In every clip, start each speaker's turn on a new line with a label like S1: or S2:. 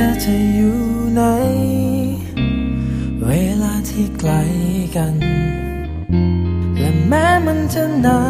S1: ธอจะอยู่ไหน เวลาที่ไกลกัน และแม้มันจะนานน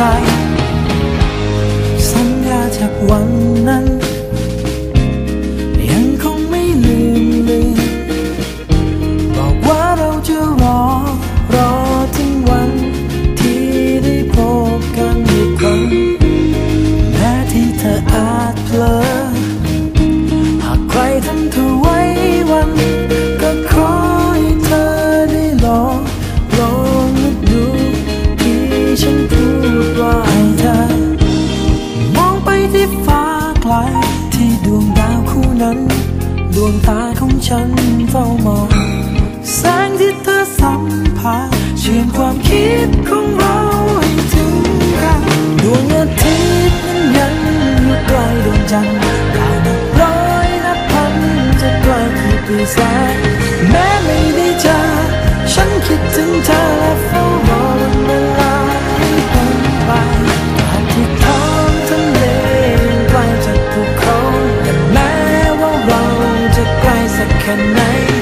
S1: ใจ สัญญาจากวันนั้น้นดวงตาของฉันเฝ้ามอง แสงที่เธอสัมผัสเชื่อมความคิดของเราให้ถึงกันดวงอาทิตย์นั้นยังอยู่ใกลดวงจันทร์ดาวนับร้อยนับพันจะใกลกี่ปีแสง night.